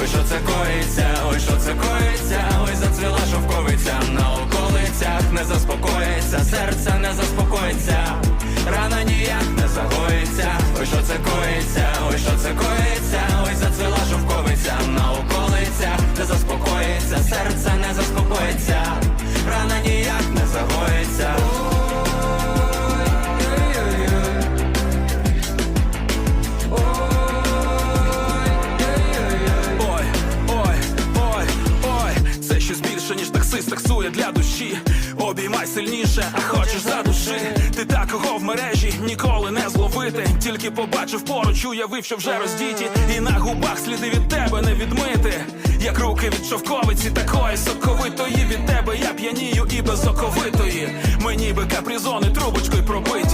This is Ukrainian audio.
ой, що це коїться, ой, що це коїться, ой, зацвіла шовковиця. На околицях, не заспокоїться, серце не заспокоїться, таксує для душі. Обіймай сильніше, а хочеш за душі. Ти такого в мережі ніколи не зловити. Тільки побачив поруч, уявив, що вже роздіті. І на губах сліди від тебе не відмити. Як руки від шовковиці, такої соковитої від тебе я п'янію і без оковитої. Мені би капризони трубочкою пробиті.